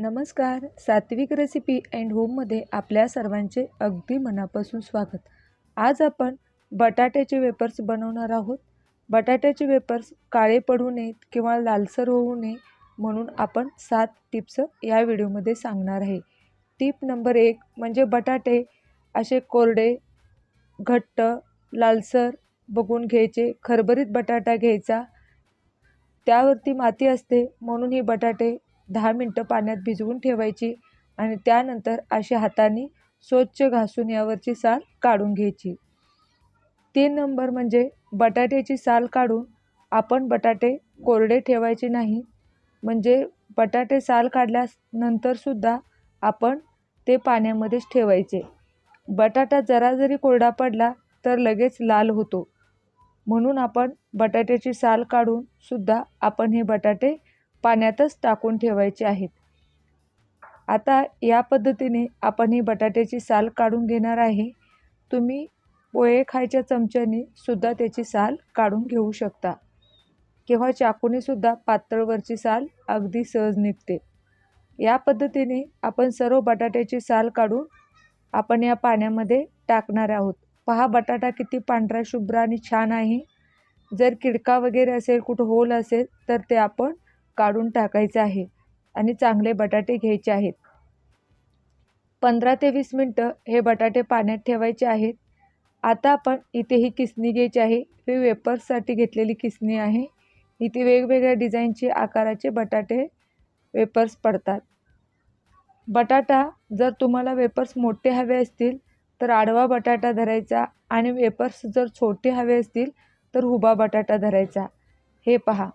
नमस्कार. सात्विक recipe and होममध्ये आपल्या सर्वांचे अगदी मनापासून स्वागत. आज आपण बटाट्याचे वेपर्स बनवणार आहोत. बटाट्याचे वेपर्स काळे पडू नयेत किंवा लालसर होऊ नये म्हणून आपण सात टिप्स या व्हिडिओमध्ये सांगणार आहे. टिप नंबर एक म्हणजे बटाटे असे कोरडे घट्ट लालसर बघून घ्यायचे. खरबरीत बटाटा घ्यायचा. त्यावरती माती असते म्हणून ही बटाटे दहा मिनटं पाण्यात भिजवून ठेवायची आणि त्यानंतर अशा हाताने स्वच्छ घासून यावरची साल काढून घ्यायची. तीन नंबर म्हणजे बटाट्याची साल काढून आपण बटाटे कोरडे ठेवायचे नाही. म्हणजे बटाटे साल काढल्यानंतरसुद्धा आपण ते पाण्यामध्येच ठेवायचे. बटाटा जरा जरी कोरडा पडला तर लगेच लाल होतो. म्हणून आपण बटाट्याची साल काढून सुद्धा आपण हे बटाटे पाण्यातच टाकून ठेवायचे आहेत. आता या पद्धतीने आपण ही बटाट्याची साल काढून घेणार आहे. तुम्ही पोहे खायच्या चमच्याने सुद्धा त्याची साल काढून घेऊ शकता. किंवा चाकूने सुद्धा पातळवरची साल अगदी सहज निघते. या पद्धतीने आपण सर्व बटाट्याची साल काढून आपण या पाण्यामध्ये टाकणार आहोत. पहा बटाटा किती पांढरा शुभ्र आणि छान आहे. जर किडका वगैरे असेल कुठं होल असेल तर ते आपण काढून टाकायचं आहे आणि चांगले बटाटे घ्यायचे आहेत. पंधरा ते वीस मिनटं हे बटाटे पाण्यात ठेवायचे आहेत. आता आपण इथे ही किसणी घ्यायची आहे. ही वेपर्ससाठी घेतलेली किसणी आहे. इथे वेगवेगळ्या डिझाईनचे आकाराचे बटाटे वेपर्स पडतात. बटाटा जर तुम्हाला वेपर्स मोठे हवे असतील तर आडवा बटाटा धरायचा आणि वेपर्स जर छोटे हवे असतील तर हुबा बटाटा धरायचा. हे पहा.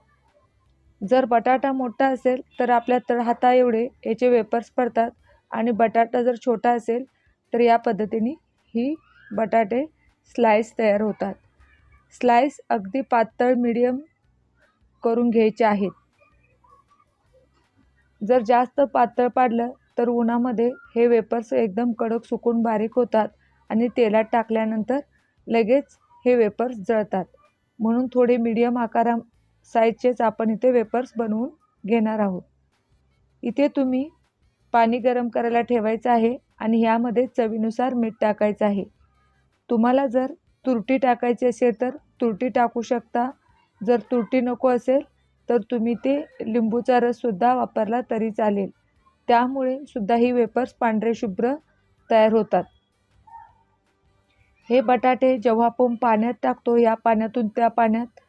जर बटाटा मोठा असेल तर आपल्या तळहाता एवढे याचे वेपर्स पडतात. आणि बटाटा जर छोटा असेल तर या पद्धतीने ही बटाटे स्लाईस तयार होतात. स्लाईस अगदी पातळ मिडियम करून घ्यायचे आहेत. जर जास्त पातळ पाडलं तर उन्हामध्ये हे वेपर्स एकदम कडक सुकून बारीक होतात आणि तेलात टाकल्यानंतर लगेच हे वेपर्स जळतात. म्हणून थोडे मीडियम आकारा साईजचेच आपण इथे वेपर्स बनवून घेणार आहोत. इथे तुम्ही पाणी गरम करायला ठेवायचं आहे आणि ह्यामध्ये चवीनुसार मीठ टाकायचं आहे. तुम्हाला जर तुरटी टाकायची असेल तर तुरटी टाकू शकता. जर तुरटी नको असेल तर तुम्ही ते लिंबूचा रससुद्धा वापरला तरी चालेल. त्यामुळे सुद्धा ही वेपर्स पांढरे शुभ्र तयार होतात. हे बटाटे जेव्हा आपण पाण्यात टाकतो या पाण्यातून त्या पाण्यात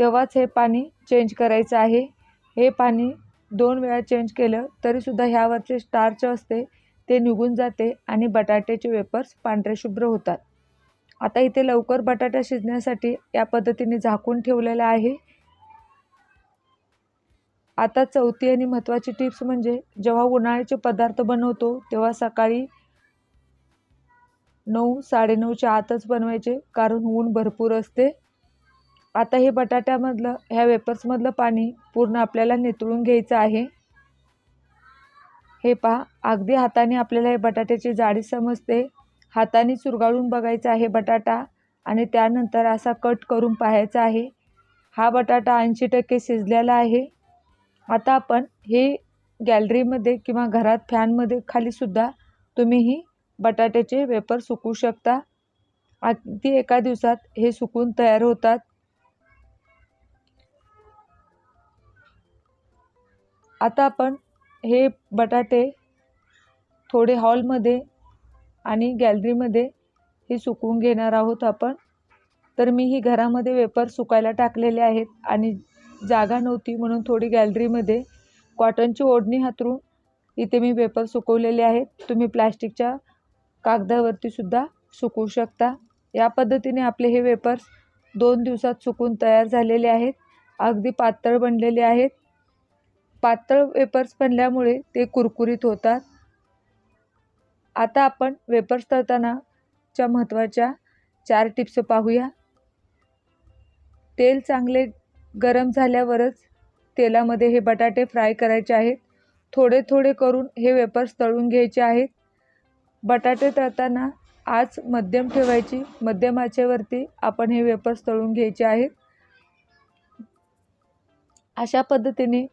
तेव्हाच हे पाणी चेंज करायचं आहे. हे पाणी दोन वेळा चेंज केलं तरीसुद्धा ह्यावरचे स्टार्च असते ते निघून जाते आणि बटाट्याचे वेपर्स पांढरे शुभ्र होतात. आता इथे लवकर बटाटा शिजण्यासाठी या पद्धतीने झाकून ठेवलेलं आहे. आता चौथी आणि महत्त्वाची टिप्स म्हणजे जेव्हा उन्हाळ्याचे पदार्थ बनवतो तेव्हा सकाळी नऊ साडेनऊच्या आतच बनवायचे कारण ऊन भरपूर असते. आता हे बटाट्यामधलं ह्या वेपर्समधलं पाणी पूर्ण आपल्याला नितळून घ्यायचं आहे. हे पहा अगदी हाताने आपल्याला हे बटाट्याची जाडी समजते. हाताने चुरगाळून बघायचा आहे बटाटा आणि त्यानंतर असा कट करून पाहायचा आहे. हा बटाटा ऐंशी टक्के शिजलेला आहे. आता आपण हे गॅलरीमध्ये किंवा घरात फॅनमध्ये खालीसुद्धा तुम्ही ही बटाट्याचे वेपर सुकवू शकता. अगदी एका दिवसात हे सुकून तयार होतात. आता आपण हे बटाटे थोडे हॉलमध्ये आणि गॅलरीमध्ये हे सुकवून घेणार आहोत आपण. तर मी ही घरामध्ये वेपर सुकायला टाकलेले आहेत आणि जागा नव्हती म्हणून थोडी गॅलरीमध्ये कॉटनची ओढणी हातरून इथे मी वेपर सुकवलेले आहेत. तुम्ही प्लॅस्टिकच्या कागदावरती सुद्धा सुकवू शकता. या पद्धतीने आपले हे वेपर्स दोन दिवसात सुकून तयार झालेले आहेत. अगदी पातळ बनलेले आहेत. पातळ वेपर्स बनल्यामुळे ते कुरकुरीत होतात. आता आपण वेपर्स तळतानाच्या महत्त्वाच्या चार टिप्स पाहूया. तेल चांगले गरम झाल्यावरच तेलामध्ये हे बटाटे फ्राय करायचे आहेत. थोडे थोडे करून हे वेपर्स तळून घ्यायचे आहेत. बटाटे तळताना आज मध्यम ठेवायची. मध्यम आचेवरती आपण हे वेपर्स तळून घ्यायचे आहेत. अशा पद्धतीने